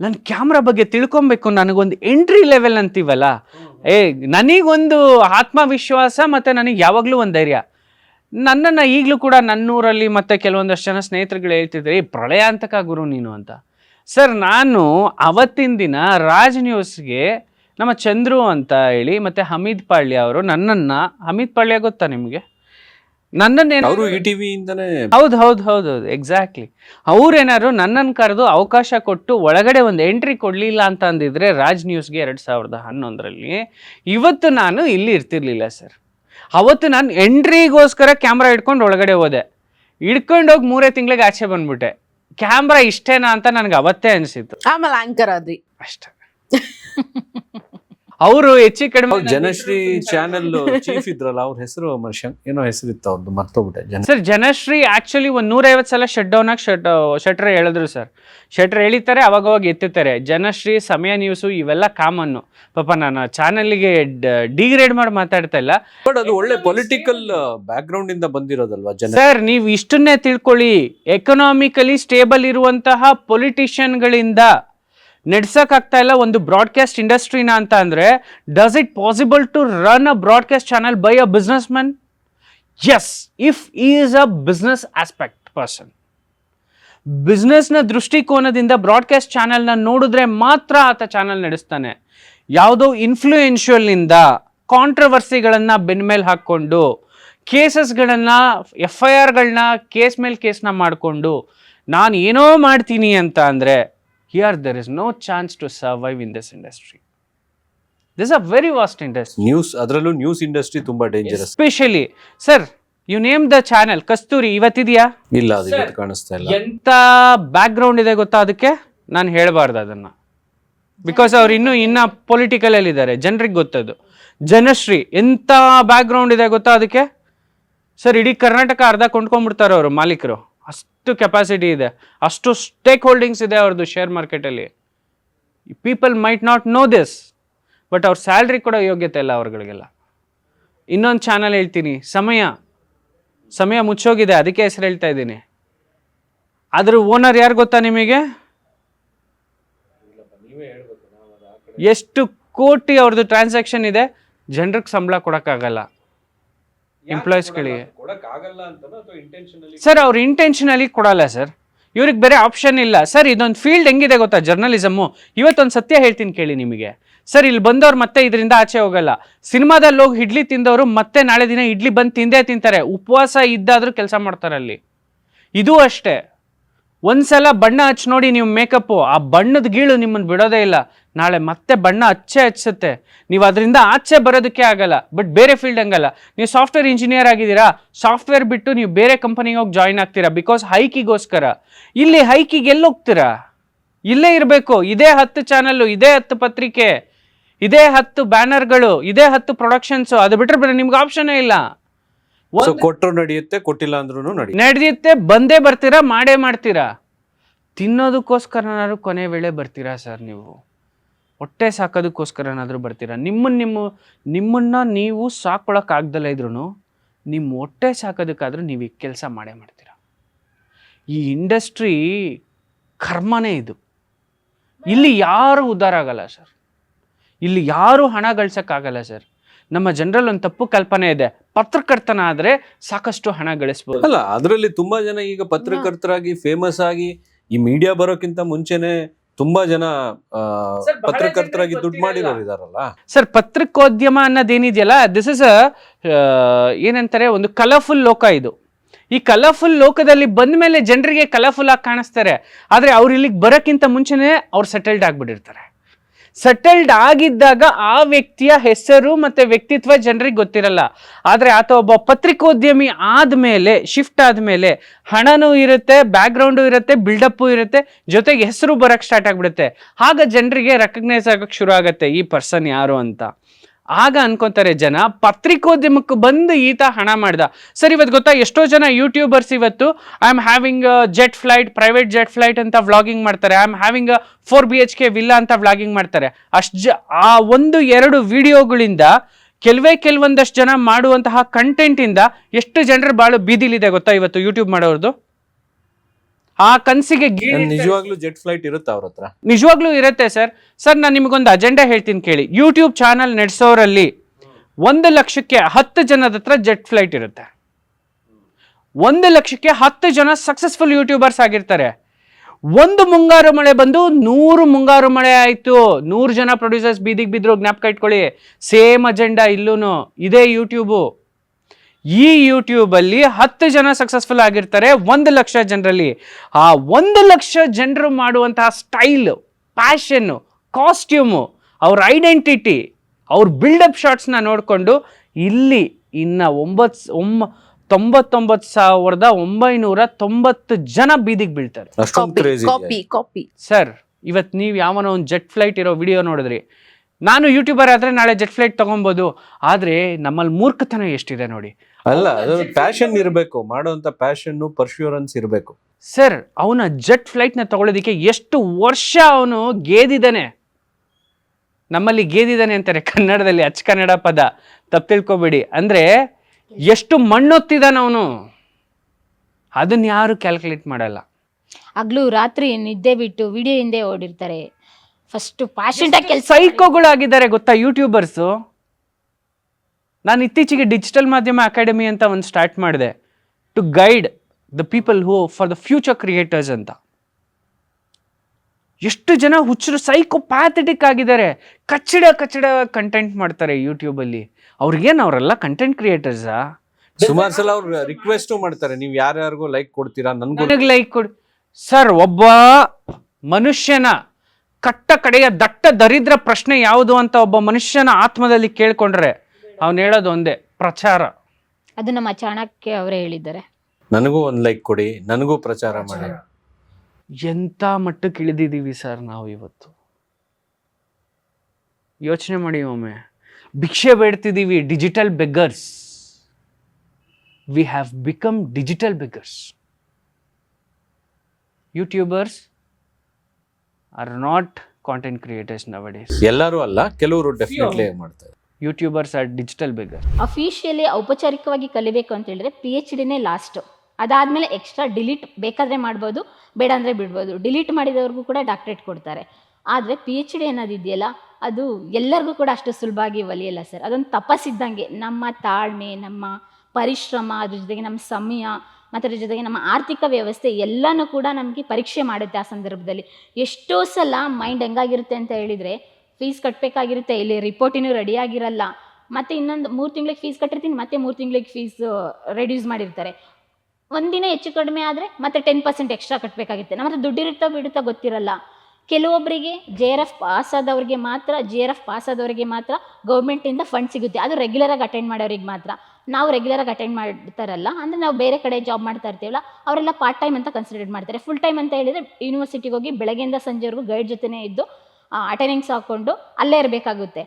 ನಾನು ಕ್ಯಾಮ್ರಾ ಬಗ್ಗೆ ತಿಳ್ಕೊಬೇಕು. ನನಗೊಂದು ಎಂಟ್ರಿ ಲೆವೆಲ್ ಅಂತೀವಲ್ಲ. ಏ ನನಗೊಂದು ಆತ್ಮವಿಶ್ವಾಸ ಮತ್ತೆ ನನಗೆ ಯಾವಾಗಲೂ ಒಂದು ಧೈರ್ಯ. ನನ್ನನ್ನು ಈಗಲೂ ಕೂಡ ನನ್ನೂರಲ್ಲಿ ಮತ್ತು ಕೆಲವೊಂದಷ್ಟು ಜನ ಸ್ನೇಹಿತರುಗಳು ಹೇಳ್ತಿದ್ರೆ ಪ್ರಳಯಾಂತಕ ಪ್ರಳಯ ಅಂತಕ ಗುರು ನೀನು ಅಂತ. ಸರ್ ನಾನು ಅವತ್ತಿನ ದಿನ ರಾಜ್ ನ್ಯೂಸ್ಗೆ ನಮ್ಮ ಚಂದ್ರು ಅಂತ ಹೇಳಿ ಮತ್ತು ಹಮೀದ್ ಪಾಳ್ಯ ಅವರು ನನ್ನನ್ನು ಹಮೀದ್ ಪಾಳ್ಯ ಗೊತ್ತಾ ನಿಮಗೆ? ನನ್ನನ್ನೇನಾದ್ರು ಹೌದು ಹೌದು ಹೌದು ಹೌದು ಎಕ್ಸಾಕ್ಟ್ಲಿ ಅವ್ರೇನಾದ್ರು ನನ್ನನ್ನು ಕರೆದು ಅವಕಾಶ ಕೊಟ್ಟು ಒಳಗಡೆ ಒಂದು ಎಂಟ್ರಿ ಕೊಡಲಿಲ್ಲ ಅಂತ ಅಂದಿದ್ರೆ ರಾಜ್ ನ್ಯೂಸ್ಗೆ ಎರಡು ಸಾವಿರದ ಹನ್ನೊಂದರಲ್ಲಿ ಇವತ್ತು ನಾನು ಇಲ್ಲಿ ಇರ್ತಿರ್ಲಿಲ್ಲ ಸರ್. ಅವತ್ತು ನಾನು ಎಂಟ್ರಿಗೋಸ್ಕರ ಕ್ಯಾಮ್ರಾ ಹಿಡ್ಕೊಂಡು ಒಳಗಡೆ ಹೋದೆ. ಹಿಡ್ಕೊಂಡೋಗಿ ಮೂರೇ ತಿಂಗಳಿಗೆ ಆಚೆ ಬಂದ್ಬಿಟ್ಟೆ. ಕ್ಯಾಮ್ರಾ ಇಷ್ಟೇನಾ ಅಂತ ನನಗೆ ಅವತ್ತೇ ಅನಿಸಿತ್ತು. ಆಮೇಲೆ ಆಂಕರ್ ಆದ್ರಿ ಅಷ್ಟೇ. ಅವರು ಹೆಚ್ಚು ಕಡಿಮೆ ಜನಶ್ರೀ ಚಾನೆಲ್ ಚೀಫ್ ಇದ್ರಲ್ಲ ಅವ್ರ ಹೆಸರು ಏನೋ ಹೆಸರಿತ್ತು ಅವ್ರದ್ದು ಮರ್ತೋಗ್ಬಿಟ್ಟೆ ಜನ. ಸರ್ ಜನಶ್ರೀ ಆಕ್ಚುಲಿ ಒಂದು ನೂರೈವತ್ತು ಸಲ ಶಟ್ ಡೌನ್ ಆಗಿ ಶಟ್ ಶಟರ್ ಹೇಳಿದ್ರು ಸರ್. ಶಟರ್ ಎಳಿತಾರೆ ಅವಾಗ ಅವಾಗ ಎತ್ತುತ್ತಾರೆ. ಜನಶ್ರೀ ಸಮಯ ನ್ಯೂಸ್ ಇವೆಲ್ಲ ಕಾಮನ್ನು ಪಾಪ ನಾನು ಚಾನಲ್ಗೆ ಡಿಗ್ರೇಡ್ ಮಾಡಿ ಮಾತಾಡ್ತಾ ಇಲ್ಲ. ಬಟ್ ಅದು ಒಳ್ಳೆ ಪೊಲಿಟಿಕಲ್ ಬ್ಯಾಕ್ ಗ್ರೌಂಡ್ ಇಂದ ಬಂದಿರೋದಲ್ವಾ ಜನ ಸರ್ ನೀವು ಇಷ್ಟನ್ನೇ ತಿಳ್ಕೊಳ್ಳಿ. ಎಕನಾಮಿಕಲಿ ಸ್ಟೇಬಲ್ ಇರುವಂತಹ ಪೊಲಿಟಿಷಿಯನ್ಗಳಿಂದ ನಡ್ಸಕ್ಕಾಗ್ತಾ ಇಲ್ಲ ಒಂದು ಬ್ರಾಡ್ಕಾಸ್ಟ್ ಇಂಡಸ್ಟ್ರಿನ ಅಂತ ಅಂದರೆ does it possible to run a broadcast channel by a business man yes if is a business aspect person ಬಿಸ್ನೆಸ್ನ ದೃಷ್ಟಿಕೋನದಿಂದ ಬ್ರಾಡ್ಕಾಸ್ಟ್ ಚಾನಲ್ನ ನೋಡಿದ್ರೆ ಮಾತ್ರ ಆತ ಚಾನಲ್ ನಡೆಸ್ತಾನೆ. ಯಾವುದೋ ಇನ್ಫ್ಲೂಯೆನ್ಷಿಯಲ್ನಿಂದ ಕಾಂಟ್ರವರ್ಸಿಗಳನ್ನು ಬೆನ್ಮೇಲೆ ಹಾಕ್ಕೊಂಡು ಕೇಸಸ್ಗಳನ್ನು ಎಫ್ ಐ ಆರ್ಗಳನ್ನ ಕೇಸ್ ಮೇಲೆ ಕೇಸ್ನ ಮಾಡಿಕೊಂಡು, ನಾನು ಏನೋ ಮಾಡ್ತೀನಿ ಅಂತ ಅಂದರೆ here there is no chance to survive in this industry this a very vast industry news ಅದರಲ್ಲೂ ನ್ಯೂಸ್ ಇಂಡಸ್ಟ್ರಿ ತುಂಬಾ dangerous especially sir you name the channel Kasthuri ಇವತ್ತಿದೆಯಾ? ಇಲ್ಲ ಅದು ಇವತ್ತು ಕಾಣಿಸ್ತಾ ಇಲ್ಲ. ಎಂತ ಬ್ಯಾಕ್ ಗ್ರೌಂಡ್ ಇದೆ ಗೊತ್ತಾ ಅದಕ್ಕೆ? ನಾನು ಹೇಳಬಾರ್ದು ಅದನ್ನ. ಬಿಕಾಸ್ ಅವ್ರು ಇನ್ನೂ ಇನ್ನ ಪೊಲಿಟಿಕಲ್ ಅಲ್ಲಿ ಇದ್ದಾರೆ. ಜನರಿಗೆ ಗೊತ್ತದು. ಜನಶ್ರೀ ಎಂತ ಬ್ಯಾಕ್ ಗ್ರೌಂಡ್ ಇದೆ ಗೊತ್ತಾ ಅದಕ್ಕೆ? ಸರ್ ಇಡೀ ಕರ್ನಾಟಕ ಅರ್ಧ ಕೊಂಡ್ಕೊಂಡ್ಬಿಡ್ತಾರೆ ಅವರು ಮಾಲೀಕರು. ಅಷ್ಟು ಕೆಪಾಸಿಟಿ ಇದೆ. ಅಷ್ಟು ಸ್ಟೇಕ್ ಹೋಲ್ಡಿಂಗ್ಸ್ ಇದೆ ಅವ್ರದ್ದು ಶೇರ್ ಮಾರ್ಕೆಟಲ್ಲಿ people might not know this but ಅವ್ರ ಸ್ಯಾಲ್ರಿ ಕೊಡೋ ಯೋಗ್ಯತೆ ಇಲ್ಲ ಅವ್ರಗಳಿಗೆಲ್ಲ. ಇನ್ನೊಂದು ಚಾನಲ್ ಹೇಳ್ತೀನಿ, ಸಮಯ. ಸಮಯ ಮುಚ್ಚೋಗಿದೆ, ಅದಕ್ಕೆ ಹೆಸರು ಹೇಳ್ತಾ ಇದ್ದೀನಿ. ಅದ್ರ ಓನರ್ ಯಾರು ಗೊತ್ತಾ ನಿಮಗೆ? ಎಷ್ಟು ಕೋಟಿ ಅವ್ರದ್ದು ಟ್ರಾನ್ಸಾಕ್ಷನ್ ಇದೆ ಜನರಿಗೆ ಸಂಬಳ ಕೊಡೋಕ್ಕಾಗಲ್ಲ. ಎಂಪ್ಲಾಯೀಸ್ಗಳಿಗೆ ಸರ್ ಅವ್ರು ಇಂಟೆನ್ಷನಲಿ ಕೊಡಲ್ಲ ಸರ್ ಇವ್ರಿಗೆ ಬೇರೆ ಆಪ್ಷನ್ ಇಲ್ಲ. ಸರ್ ಇದೊಂದು ಫೀಲ್ಡ್ ಹೆಂಗಿದೆ ಗೊತ್ತಾ? ಜರ್ನಲಿಸಮ್ಮು ಇವತ್ತೊಂದು ಸತ್ಯ ಹೇಳ್ತೀನಿ ಕೇಳಿ ನಿಮಗೆ. ಸರ್ ಇಲ್ಲಿ ಬಂದವ್ರು ಮತ್ತೆ ಇದರಿಂದ ಆಚೆ ಹೋಗಲ್ಲ. ಸಿನಿಮಾದಲ್ಲಿ ಹೋಗಿ ಇಡ್ಲಿ ತಿಂದವರು ಮತ್ತೆ ನಾಳೆ ದಿನ ಇಡ್ಲಿ ಬಂದು ತಿಂದೇ ತಿಂತಾರೆ. ಉಪವಾಸ ಇದ್ದಾದರೂ ಕೆಲಸ ಮಾಡ್ತಾರೆ ಅಲ್ಲಿ. ಇದು ಅಷ್ಟೇ. ಒಂದ್ಸಲ ಬಣ್ಣ ಹಚ್ಚಿ ನೋಡಿ ನೀವು ಮೇಕಪ್ಪು ಆ ಬಣ್ಣದ ಗೀಳು ನಿಮ್ಮನ್ನು ಬಿಡೋದೇ ಇಲ್ಲ. ನಾಳೆ ಮತ್ತೆ ಬಣ್ಣ ಹಚ್ಚೆ ಹಚ್ಚುತ್ತೆ. ನೀವು ಅದರಿಂದ ಆಚೆ ಬರೋದಕ್ಕೆ ಆಗಲ್ಲ ಬಟ್ ಬೇರೆ ಫೀಲ್ಡ್ ಹಂಗಲ್ಲ. ನೀವು ಸಾಫ್ಟ್ವೇರ್ ಇಂಜಿನಿಯರ್ ಆಗಿದ್ದೀರಾ ಸಾಫ್ಟ್ವೇರ್ ಬಿಟ್ಟು ನೀವು ಬೇರೆ ಕಂಪನಿಗೆ ಹೋಗಿ ಜಾಯ್ನ್ ಆಗ್ತೀರಾ? ಬಿಕಾಸ್ ಹೈಕಿಗೋಸ್ಕರ ಇಲ್ಲಿ ಹೈಕಿಗೆ ಎಲ್ಲಿ ಹೋಗ್ತೀರಾ ಇಲ್ಲೇ ಇರಬೇಕು ಇದೇ ಹತ್ತು ಚಾನಲ್ಲು ಇದೇ ಹತ್ತು ಪತ್ರಿಕೆ ಇದೇ ಹತ್ತು ಬ್ಯಾನರ್ಗಳು ಇದೇ ಹತ್ತು ಪ್ರೊಡಕ್ಷನ್ಸು ಅದು ಬಿಟ್ಟರೆ ಬೇರೆ ನಿಮ್ಗೆ ಆಪ್ಷನೇ ಇಲ್ಲ. ಕೊಟ್ಟರು ನಡೆಯುತ್ತೆ ಕೊಟ್ಟಿಲ್ಲ ಅಂದ್ರೂ ನಡೆಯುತ್ತೆ. ಬಂದೇ ಬರ್ತೀರಾ ಮಾಡೇ ಮಾಡ್ತೀರಾ? ತಿನ್ನೋದಕ್ಕೋಸ್ಕರನಾದ್ರೂ ಕೊನೆ ವೇಳೆ ಬರ್ತೀರಾ ಸರ್ ನೀವು? ಹೊಟ್ಟೆ ಸಾಕೋದಕ್ಕೋಸ್ಕರ ಏನಾದರೂ ಬರ್ತೀರಾ? ನಿಮ್ಮನ್ನು ನಿಮ್ಮ ನಿಮ್ಮನ್ನು ನೀವು ಸಾಕೊಳಕ್ಕಾಗ್ದಲ್ಲ ಇದ್ರೂ ನಿಮ್ಮ ಹೊಟ್ಟೆ ಸಾಕೋದಕ್ಕಾದ್ರೂ ನೀವು ಈ ಕೆಲಸ ಮಾಡೇ ಮಾಡ್ತೀರಾ? ಈ ಇಂಡಸ್ಟ್ರಿ ಕರ್ಮನೇ ಇದು. ಇಲ್ಲಿ ಯಾರು ಉದ್ಧಾರ ಆಗಲ್ಲ ಸರ್. ಇಲ್ಲಿ ಯಾರೂ ಹಣ ಗಳಿಸೋಕ್ಕಾಗಲ್ಲ ಸರ್. ನಮ್ಮ ಜನರಲ್ಲಿ ಒಂದು ತಪ್ಪು ಕಲ್ಪನೆ ಇದೆ. ಪತ್ರಕರ್ತನ ಆದರೆ ಸಾಕಷ್ಟು ಹಣ ಗಳಿಸ್ಬೋದು. ಅಲ್ಲ ಅದರಲ್ಲಿ ತುಂಬಾ ಜನ ಈಗ ಪತ್ರಕರ್ತರಾಗಿ ಫೇಮಸ್ ಆಗಿ ಈ ಮೀಡಿಯಾ ಬರೋಕ್ಕಿಂತ ಮುಂಚೆನೆ ತುಂಬಾ ಜನ ಆ, ಪತ್ರಕರ್ತರಾಗಿ ದುಡ್ಡು ಮಾಡಿರೋರು ಇದಾರಲ್ಲ? ಸರ್ ಪತ್ರಿಕೋದ್ಯಮ ಅನ್ನೋದೇನಿದೆಯಲ್ಲ ದಿಸ್ ಇಸ್ ಅ ಏನಂತಾರೆ ಒಂದು ಕಲರ್ಫುಲ್ ಲೋಕ ಇದು. ಈ ಕಲರ್ಫುಲ್ ಲೋಕದಲ್ಲಿ ಬಂದ ಮೇಲೆ ಜನರಿಗೆ ಕಲರ್ಫುಲ್ ಆಗಿ ಕಾಣಿಸ್ತಾರೆ. ಆದರೆ ಅವ್ರು ಇಲ್ಲಿಗೆ ಬರೋಕ್ಕಿಂತ ಮುಂಚೆನೇ ಅವ್ರು ಸೆಟಲ್ಡ್ ಆಗಿಬಿಟ್ಟಿರ್ತಾರೆ. ಸೆಟಲ್ಡ್ ಆಗಿದ್ದಾಗ ಆ ವ್ಯಕ್ತಿಯ ಹೆಸರು ಮತ್ತೆ ವ್ಯಕ್ತಿತ್ವ ಜನರಿಗೆ ಗೊತ್ತಿರಲ್ಲ. ಆದರೆ ಆತ ಒಬ್ಬ ಪತ್ರಿಕೋದ್ಯಮಿ ಆದಮೇಲೆ, ಶಿಫ್ಟ್ ಆದಮೇಲೆ ಹಣನೂ ಇರುತ್ತೆ ಬ್ಯಾಕ್ಗ್ರೌಂಡು ಇರುತ್ತೆ ಬಿಲ್ಡಪ್ಪು ಇರುತ್ತೆ, ಜೊತೆಗೆ ಹೆಸರು ಬರೋಕ್ಕೆ ಸ್ಟಾರ್ಟ್ ಆಗಿಬಿಡುತ್ತೆ. ಆಗ ಜನರಿಗೆ ರೆಕಗ್ನೈಸ್ ಆಗೋಕ್ಕೆ ಶುರು ಆಗುತ್ತೆ ಈ ಪರ್ಸನ್ ಯಾರು ಅಂತ. ಆಗ ಅನ್ಕೊಂತಾರೆ ಜನ, ಪತ್ರಿಕೋದ್ಯಮಕ್ಕೆ ಬಂದು ಈತ ಹಣ ಮಾಡ್ದ. ಸರ್ ಇವತ್ತು ಗೊತ್ತಾ, ಎಷ್ಟೋ ಜನ ಯೂಟ್ಯೂಬರ್ಸ್ ಇವತ್ತು I am having jet flight private jet flight ಅಂತ ವ್ಲಾಗಿಂಗ್ ಮಾಡ್ತಾರೆ. I am having four B H K villa ಅಂತ ವ್ಲಾಗಿಂಗ್ ಮಾಡ್ತಾರೆ. ಅಷ್ಟು ಜ, ಆ ಒಂದು ಎರಡು ವಿಡಿಯೋಗಳಿಂದ ಕೆಲವೇ ಕೆಲವೊಂದಷ್ಟು ಜನ ಮಾಡುವಂತಹ ಕಂಟೆಂಟಿಂದ ಎಷ್ಟು ಜನರ ಬಾಳು ಬೀದಿಲಿದೆ ಗೊತ್ತಾ ಇವತ್ತು ಯೂಟ್ಯೂಬ್ ಮಾಡೋರ್ದು? ಆ ಕನಸಿಗೆ ನಿಜವಾಗ್ಲೂ ಜೆಟ್ ಫ್ಲೈಟ್ ಇರುತ್ತೆ ಅವ್ರ ಹತ್ರ. ನಿಜವಾಗ್ಲೂ ಇರುತ್ತೆ ಸರ್. ಸರ್ ನಾನು ನಿಮಗೊಂದು ಅಜೆಂಡಾ ಹೇಳ್ತೀನಿ ಕೇಳಿ. ಯೂಟ್ಯೂಬ್ ಚಾನಲ್ ನಡೆಸೋರಲ್ಲಿ ಒಂದು ಲಕ್ಷಕ್ಕೆ ಹತ್ತು ಜನದ ಹತ್ರ ಜೆಟ್ ಫ್ಲೈಟ್ ಇರುತ್ತೆ. ಒಂದು ಲಕ್ಷಕ್ಕೆ ಹತ್ತು ಜನ ಸಕ್ಸಸ್ಫುಲ್ ಯೂಟ್ಯೂಬರ್ಸ್ ಆಗಿರ್ತಾರೆ. ಒಂದು ಮುಂಗಾರು ಮಳೆ ಬಂದು ನೂರು ಮುಂಗಾರು ಮಳೆ ಆಯಿತು. ನೂರು ಜನ ಪ್ರೊಡ್ಯೂಸರ್ಸ್ ಬೀದಿಗೆ ಬಿದ್ರು ಜ್ಞಾಪಕ ಇಟ್ಕೊಳ್ಳಿ. ಸೇಮ್ ಅಜೆಂಡಾ ಇಲ್ಲೂ ಇದೇ ಯೂಟ್ಯೂಬು ಈ ಯೂಟ್ಯೂಬಲ್ಲಿ ಹತ್ತು ಜನ ಸಕ್ಸಸ್ಫುಲ್ ಆಗಿರ್ತಾರೆ ಒಂದು ಲಕ್ಷ ಜನರಲ್ಲಿ. ಆ ಒಂದು ಲಕ್ಷ ಜನರು ಮಾಡುವಂತಹ ಸ್ಟೈಲು ಪ್ಯಾಷನ್ನು ಕಾಸ್ಟ್ಯೂಮು ಅವ್ರ ಐಡೆಂಟಿಟಿ ಅವ್ರ ಬಿಲ್ಡಪ್ ಶಾರ್ಟ್ಸ್ನ ನೋಡಿಕೊಂಡು ಇಲ್ಲಿ ಇನ್ನು ಒಂಬತ್ತು ಒಮ್ಮ ತೊಂಬತ್ತೊಂಬತ್ತು ಸಾವಿರದ ಒಂಬೈನೂರ ತೊಂಬತ್ತು ಜನ ಬೀದಿಗೆ ಬೀಳ್ತಾರೆ. ಕಾಪಿ ಕಾಪಿ ಕಾಪಿ ಸರ್ ಇವತ್ತು ನೀವು ಯಾವನೋ ಒಂದು ಜೆಟ್ ಫ್ಲೈಟ್ ಇರೋ ವಿಡಿಯೋ ನೋಡಿದ್ರಿ. ನಾನು ಯೂಟ್ಯೂಬರ್ ಆದರೆ ನಾಳೆ ಜೆಟ್ ಫ್ಲೈಟ್ ತೊಗೊಬೋದು. ಆದರೆ ನಮ್ಮಲ್ಲಿ ಮೂರ್ಖತನ ಎಷ್ಟಿದೆ ನೋಡಿ. ಅಲ್ಲ ಪ್ಯಾಷನ್ ಇರಬೇಕು. ಮಾಡುವಂಥ ಪ್ಯಾಷನ್ನು ಪರ್ಶ್ಯೂರೆನ್ಸ್ ಇರಬೇಕು. ಸರ್ ಅವನ ಜೆಟ್ ಫ್ಲೈಟ್ನ ತಗೊಳ್ಳೋದಕ್ಕೆ ಎಷ್ಟು ವರ್ಷ ಅವನು ಗೇದಿದ್ದಾನೆ. ನಮ್ಮಲ್ಲಿ ಗೇದಿದ್ದಾನೆ ಅಂತಾರೆ ಕನ್ನಡದಲ್ಲಿ ಅಚ್ಚ ಕನ್ನಡ ಪದ. ತಪ್ಪು ತಿಳ್ಕೊಬೇಡಿ. ಅಂದರೆ ಎಷ್ಟು ಮಣ್ಣೊತ್ತಿದ್ದಾನ ಅವನು. ಅದನ್ನ ಯಾರು ಕ್ಯಾಲ್ಕುಲೇಟ್ ಮಾಡಲ್ಲ. ಹಗ್ಲು ರಾತ್ರಿ ನಿದ್ದೆ ಬಿಟ್ಟು ವಿಡಿಯೋ ಹಿಂದೆ ಓಡಿರ್ತಾರೆ. ಫಸ್ಟ್ ಪ್ಯಾಷಂಟ್ ಆಗಿ ಕೆಲಸ ಸೈಕೋಗಳಾಗಿದ್ದಾರೆ ಗೊತ್ತಾ ಯೂಟ್ಯೂಬರ್ಸು ನಾನು ಇತ್ತೀಚೆಗೆ ಡಿಜಿಟಲ್ ಮಾಧ್ಯಮ ಅಕಾಡೆಮಿ ಅಂತ ಒಂದು ಸ್ಟಾರ್ಟ್ ಮಾಡಿದೆ. To guide the people who for the future creators ಅಂತ. ಎಷ್ಟು ಜನ ಹುಚ್ಚರು ಸೈಕೋ ಪ್ಯಾಥೆಟಿಕ್ ಆಗಿದ್ದಾರೆ. ಕಚ್ಚಡ ಕಚ್ಚಡ ಕಂಟೆಂಟ್ ಮಾಡ್ತಾರೆ ಯೂಟ್ಯೂಬಲ್ಲಿ ಅವ್ರಿಗೇನು ಅವರೆಲ್ಲ ಕಂಟೆಂಟ್ ಕ್ರಿಯೇಟರ್ಸಾ ಸುಮಾರು ಸಲ ಅವ್ರು ರಿಕ್ವೆಸ್ಟ್ ಮಾಡ್ತಾರೆ ನೀವು ಯಾರ್ಯಾರಿಗೂ ಲೈಕ್ ಕೊಡ್ತೀರಾ ನನ್ಗೂ ನನಗೆ ಲೈಕ್ ಕೊಡಿ ಸರ್ ಒಬ್ಬ ಮನುಷ್ಯನ ಕಟ್ಟ ಕಡೆಯ ದಟ್ಟ ದರಿದ್ರ ಪ್ರಶ್ನೆ ಯಾವುದು ಅಂತ ಒಬ್ಬ ಮನುಷ್ಯನ ಆತ್ಮದಲ್ಲಿ ಕೇಳ್ಕೊಂಡ್ರೆ ಅವನು ಹೇಳೋದು ಒಂದೇ ಪ್ರಚಾರ. ಅದು ನಮ್ಮ ಚಾಣಕ್ಯ ಅವರೇ ಹೇಳಿದ್ದಾರೆ. ನನಗೂ ಒಂದ್ ಲೈಕ್ ಕೊಡಿ ನನಗೂ ಪ್ರಚಾರ ಮಾಡಿ. ಎಂಥ ಮಟ್ಟಕ್ಕೆ ಇಳಿದಿದ್ದೀವಿ ಸರ್ ನಾವು ಇವತ್ತು? ಯೋಚನೆ ಮಾಡಿ ಒಮ್ಮೆ. ಭಿಕ್ಷೆ ಬೇಡ್ತಿದ್ದೀವಿ digital beggars we have become digital beggars YouTubers are not content creators nowadays ಎಲ್ಲರೂ ಅಲ್ಲ ಕೆಲವರು ಡೆಫಿನೆಟ್ಲಿ ಮಾಡ್ತಾರೆ. YouTubers are digital beggar officially ಔಪಚಾರಿಕವಾಗಿ ಕಲಿಬೇಕು ಅಂತ ಹೇಳಿದ್ರೆ ಪಿ ಎಚ್ ಡಿನೇ ಲಾಸ್ಟ್ ಅದಾದ್ಮೇಲೆ ಎಕ್ಸ್ಟ್ರಾ ಡಿಲೀಟ್ ಬೇಕಾದರೆ ಮಾಡ್ಬೋದು ಬೇಡ ಅಂದರೆ ಬಿಡ್ಬೋದು. ಡಿಲೀಟ್ ಮಾಡಿದವ್ರಿಗೂ ಕೂಡ ಡಾಕ್ಟ್ರೇಟ್ ಕೊಡ್ತಾರೆ. ಆದರೆ ಪಿ ಎಚ್ ಡಿ ಅನ್ನೋದಿದೆಯಲ್ಲ ಅದು ಎಲ್ಲರಿಗೂ ಕೂಡ ಅಷ್ಟು ಸುಲಭವಾಗಿ ಒಲಿಯಲ್ಲ ಸರ್ ಅದೊಂದು ತಪಸ್ಸಿದ್ದಂಗೆ ನಮ್ಮ ತಾಳ್ಮೆ ನಮ್ಮ ಪರಿಶ್ರಮ ಅದ್ರ ಜೊತೆಗೆ ನಮ್ಮ ಸಮಯ ಅದ್ರ ಜೊತೆಗೆ ನಮ್ಮ ಆರ್ಥಿಕ ವ್ಯವಸ್ಥೆ ಎಲ್ಲನೂ ಕೂಡ ನಮಗೆ ಪರೀಕ್ಷೆ ಮಾಡುತ್ತೆ ಆ ಸಂದರ್ಭದಲ್ಲಿ. ಎಷ್ಟೋ ಸಲ ಮೈಂಡ್ ಹೆಂಗಾಗಿರುತ್ತೆ ಅಂತ ಹೇಳಿದರೆ ಫೀಸ್ ಕಟ್ಟಬೇಕಾಗಿರುತ್ತೆ ಇಲ್ಲಿ ರಿಪೋರ್ಟಿನೂ ರೆಡಿಯಾಗಿರಲ್ಲ ರೆಡಿ ಆಗಿರಲ್ಲ. ಮತ್ತು ಇನ್ನೊಂದು ಮೂರು ತಿಂಗಳಿಗೆ ಫೀಸ್ ಕಟ್ಟಿರ್ತೀನಿ, ಮತ್ತೆ ಮೂರು ತಿಂಗಳಿಗೆ ಫೀಸ್ ರೆಡ್ಯೂಸ್ ಮಾಡಿರ್ತಾರೆ. ಒಂದಿನ ಹೆಚ್ಚು ಕಡಿಮೆ ಆದರೆ ಮತ್ತೆ ಟೆನ್ ಪರ್ಸೆಂಟ್ ಎಕ್ಸ್ಟ್ರಾ ಕಟ್ಟಬೇಕಾಗುತ್ತೆ ನಮ್ಮ ಹತ್ರ ದುಡ್ಡಿರುತ್ತೋ ಬಿಡುತ್ತೋ ಗೊತ್ತಿರಲ್ಲ. ಕೆಲವೊಬ್ಬರಿಗೆ ಜೆ ಆರ್ ಎಫ್ ಪಾಸ್ ಆದವ್ರಿಗೆ ಮಾತ್ರ ಜೆ ಆರ್ ಎಫ್ ಪಾಸ್ ಆದವರಿಗೆ ಮಾತ್ರ ಗೌರ್ಮೆಂಟಿಂದ ಫಂಡ್ ಸಿಗುತ್ತೆ. ಅದು ರೆಗ್ಯುಲರಾಗಿ ಅಟೆಂಡ್ ಮಾಡೋರಿಗೆ ಮಾತ್ರ. ನಾವು ರೆಗ್ಯುಲರಾಗಿ ಅಟೆಂಡ್ ಮಾಡ್ತಾರಲ್ಲ, ಅಂದ್ರೆ ನಾವು ಬೇರೆ ಕಡೆ ಜಾಬ್ ಮಾಡ್ತಾ ಇರ್ತೀವಲ್ಲ, ಅವರೆಲ್ಲ ಪಾರ್ಟ್ ಟೈಮ್ ಅಂತ ಕನ್ಸಿಡರ್ ಮಾಡ್ತಾರೆ. ಫುಲ್ ಟೈಮ್ ಅಂತ ಹೇಳಿದ್ರೆ ಯೂನಿವರ್ಸಿಟಿಗೆ ಹೋಗಿ ಬೆಳಗ್ಗೆಯಿಂದ ಸಂಜೆವರೆಗೂ ಗೈಡ್ ಜೊತೆನೇ ಇದ್ದು ಅಟೆಂಡೆನ್ಸ್ ಹಾಕೊಂಡು ಅಲ್ಲೇ ಇರಬೇಕಾಗುತ್ತೆ.